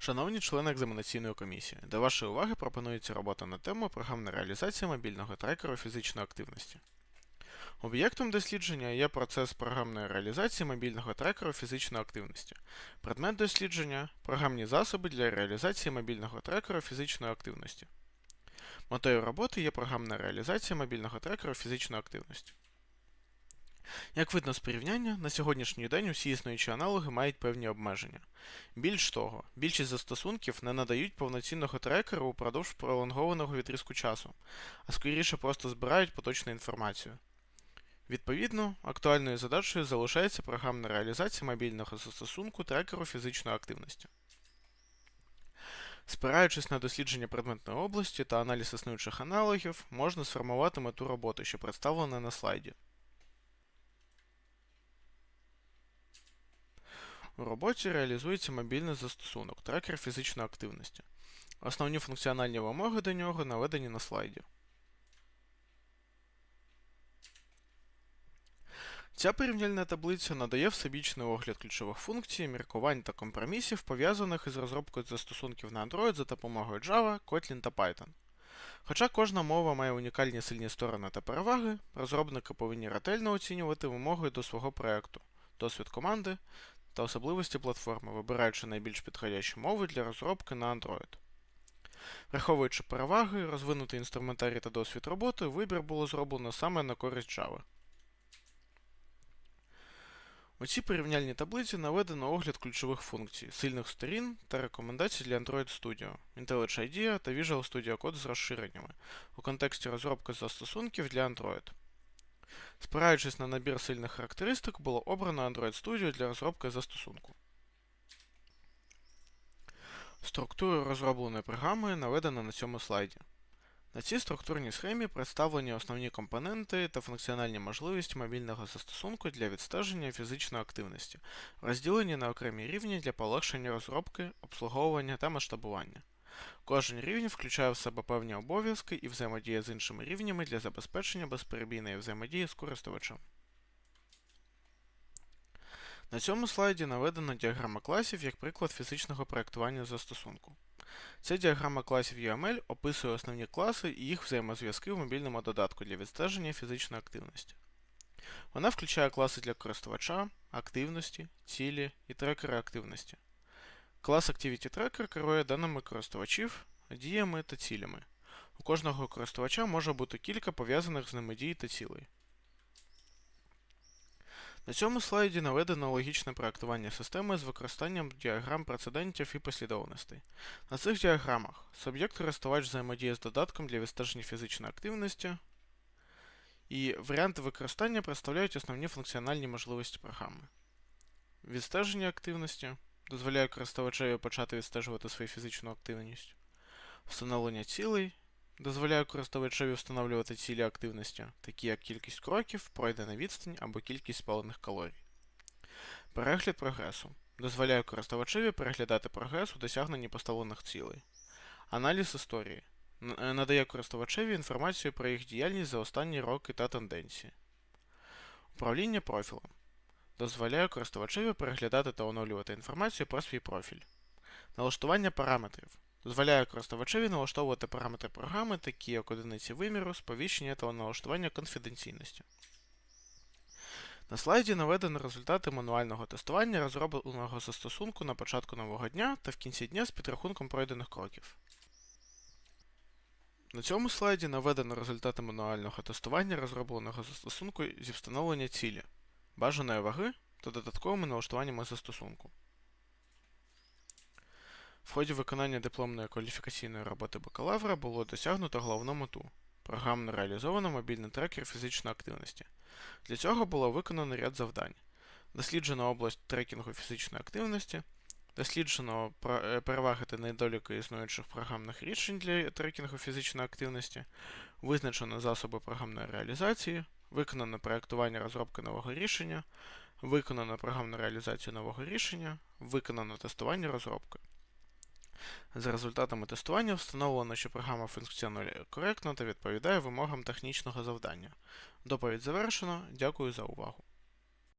Шановні члени екзаменаційної комісії, до вашої уваги пропонується робота на тему програмна реалізація мобільного трекеру фізичної активності. Об'єктом дослідження є процес програмної реалізації мобільного трекеру фізичної активності. Предмет дослідження програмні засоби для реалізації мобільного трекеру фізичної активності. Метою роботи є програмна реалізація мобільного трекеру фізичної активності. Як видно з порівняння, на сьогоднішній день усі існуючі аналоги мають певні обмеження. Більш того, більшість застосунків не надають повноцінного трекеру упродовж пролонгованого відрізку часу, а скоріше просто збирають поточну інформацію. Відповідно, актуальною задачею залишається програмна реалізація мобільного застосунку трекеру фізичної активності. Спираючись на дослідження предметної області та аналіз існуючих аналогів, можна сформувати мету роботи, що представлена на слайді. У роботі реалізується мобільний застосунок трекер фізичної активності. Основні функціональні вимоги до нього наведені на слайді. Ця порівняльна таблиця надає всебічний огляд ключових функцій, міркувань та компромісів, пов'язаних із розробкою застосунків на Android за допомогою Java, Kotlin та Python. Хоча кожна мова має унікальні сильні сторони та переваги, розробники повинні ретельно оцінювати вимоги до свого проєкту, досвід команди та особливості платформи, вибираючи найбільш підходящі мови для розробки на Android. Враховуючи переваги, розвинутий інструментарій та досвід роботи, вибір було зроблено саме на користь Java. У цій порівняльній таблиці наведено огляд ключових функцій, сильних сторін та рекомендацій для Android Studio, IntelliJ IDEA та Visual Studio Code з розширеннями у контексті розробки застосунків для Android. Спираючись на набір сильних характеристик, було обрано Android Studio для розробки застосунку. Структура розробленої програми наведена на цьому слайді. На цій структурній схемі представлені основні компоненти та функціональні можливості мобільного застосунку для відстеження фізичної активності, розділені на окремі рівні для полегшення розробки, обслуговування та масштабування. Кожен рівень включає в себе певні обов'язки і взаємодія з іншими рівнями для забезпечення безперебійної взаємодії з користувачем. На цьому слайді наведена діаграма класів як приклад фізичного проєктування застосунку. Ця діаграма класів UML описує основні класи і їх взаємозв'язки в мобільному додатку для відстеження фізичної активності. Вона включає класи для користувача, активності, цілі і трекери активності. Клас Activity Tracker керує даними користувачів, діями та цілями. У кожного користувача може бути кілька пов'язаних з ними дій та цілей. На цьому слайді наведено логічне проектування системи з використанням діаграм прецедентів і послідовностей. На цих діаграмах суб'єкт-користувач взаємодіє з додатком для відстеження фізичної активності, і варіанти використання представляють основні функціональні можливості програми. Відстеження активності дозволяє користувачеві почати відстежувати свою фізичну активність, встановлення цілей дозволяє користувачеві встановлювати цілі активності, такі як кількість кроків, пройдена відстань або кількість спалених калорій. Перегляд прогресу дозволяє користувачеві переглядати прогрес у досягненні поставлених цілей. Аналіз історії надає користувачеві інформацію про їх діяльність за останні роки та тенденції. Управління профілем дозволяє користувачеві переглядати та оновлювати інформацію про свій профіль. Налаштування параметрів дозволяє користувачеві налаштовувати параметри програми, такі як одиниці виміру, сповіщення та налаштування конфіденційності. На слайді наведено результати мануального тестування розробленого застосунку на початку нового дня та в кінці дня з підрахунком пройдених кроків. На цьому слайді наведено результати мануального тестування розробленого застосунку зі встановлення цілі, бажаної ваги та додатковими налаштуваннями застосунку. В ході виконання дипломної кваліфікаційної роботи бакалавра було досягнуто головну мету програмно реалізовано мобільний трекер фізичної активності. Для цього було виконано ряд завдань. Досліджено область трекінгу фізичної активності, досліджено переваги та недоліки існуючих програмних рішень для трекінгу фізичної активності, визначено засоби програмної реалізації, виконано проєктування розробки нового рішення, виконано програмну реалізацію нового рішення, виконано тестування розробки. За результатами тестування встановлено, що програма функціонує коректно та відповідає вимогам технічного завдання. Доповідь завершено. Дякую за увагу.